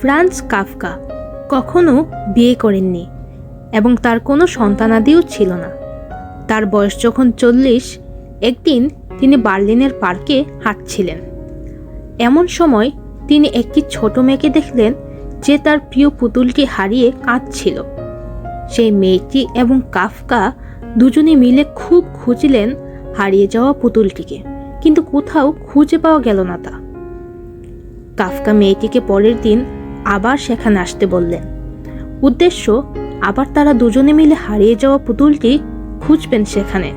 France Kafka কখনো বিয়ে করেননি এবং তার কোনো সন্তানাদিও ছিল না। তার বয়স যখন চল্লিশ, একদিন তিনি বার্লিনের পার্কে হাঁটছিলেন। এমন সময় তিনি একটি ছোট মেয়েকে দেখলেন যে তার প্রিয় পুতুলটি হারিয়ে কাঁদছিল। সেই মেয়েটি এবং কাফকা দুজনে মিলে খুব খুঁজলেন হারিয়ে যাওয়া পুতুলটিকে, কিন্তু কোথাও খুঁজে পাওয়া গেল না তা। কাফকা মেয়েটিকে পরের দিন আবার সেখানে আসতে বললেন। উদ্দেশ্য, আবার তারা দুজনে মিলে হারিয়ে যাওয়া পুতুলটি খুঁজবেন সেখানে,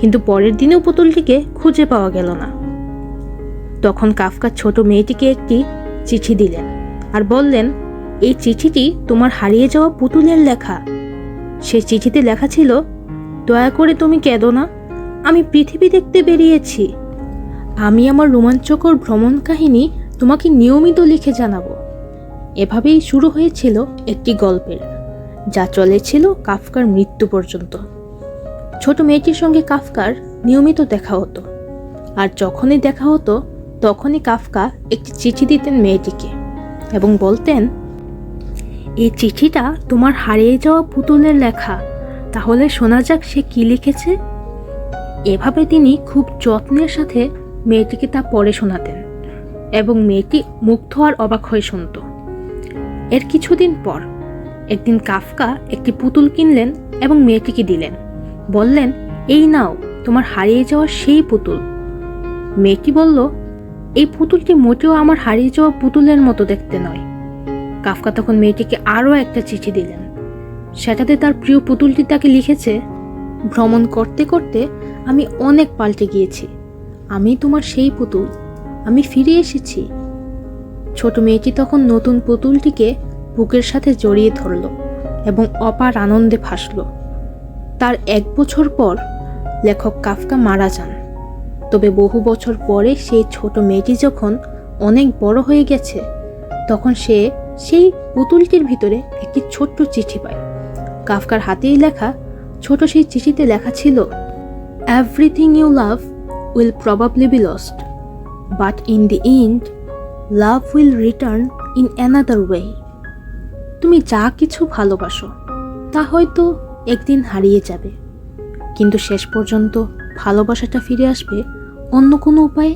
কিন্তু পরের দিনেও পুতুলটিকে খুঁজে পাওয়া গেল না। তখন কাফকা ছোট মেয়েটিকে একটি চিঠি দিলেন আর বললেন, এই চিঠিটি তোমার হারিয়ে যাওয়া পুতুলের লেখা। সেই চিঠিতে লেখা ছিল, দয়া করে তুমি কেঁদো না, আমি পৃথিবী দেখতে বেরিয়েছি। আমি আমার রোমাঞ্চকর ভ্রমণ কাহিনী তোমাকে নিয়মিত লিখে জানাব। এভাবেই শুরু হয়েছিল একটি গল্পের, যা চলেছিল কাফকার মৃত্যু পর্যন্ত। ছোট মেয়েটির সঙ্গে কাফকার নিয়মিত দেখা হতো, আর যখনই দেখা হতো, তখনই কাফকা একটি চিঠি দিতেন মেয়েটিকে এবং বলতেন এই চিঠিটা তোমার হারিয়ে যাওয়া পুতুলের লেখা, তাহলে শোনা যাক সে কি লিখেছে? এভাবে তিনি খুব যত্নের সাথে মেয়েটিকে তা পড়ে শোনাতেন। এবং মেয়েটি মুগ্ধ আর অবাক হয়ে শুনত। এর কিছুদিন পর একদিন কাফকা একটি পুতুল কিনলেন এবং মেয়েটিকে দিলেন। বললেন, এই নাও, তোমার হারিয়ে যাওয়া সেই পুতুল। মেয়েটি বলল, এই পুতুলটি মোটেও আমার হারিয়ে যাওয়া পুতুলের মতো দেখতে নয়। কাফকা তখন মেয়েটিকে আরও একটা চিঠি দিলেন। সেটাতে তার প্রিয় পুতুলটি তাকে লিখেছে, ভ্রমণ করতে করতে আমি অনেক পাল্টে গিয়েছি। আমি তোমার সেই পুতুল আমি ফিরে এসেছি। ছোট মেয়েটি তখন নতুন পুতুলটিকে বুকের সাথে জড়িয়ে ধরল এবং অপার আনন্দে ভাসল। তার এক বছর পর লেখক কাফকা মারা যান। তবে বহু বছর পরে সেই ছোট মেয়েটি যখন অনেক বড় হয়ে গেছে, তখন সে সেই পুতুলটির ভিতরে একটি ছোট্ট চিঠি পায়। কাফকার হাতেই লেখা, ছোট সেই চিঠিতে লেখা ছিল everything you love will probably be lost but in the end, love will return in another way. তুমি যা কিছু ভালোবাসো তা হয়তো একদিন হারিয়ে যাবে কিন্তু শেষ পর্যন্ত ভালোবাসাটা ফিরে আসবে অন্য কোনো উপায়ে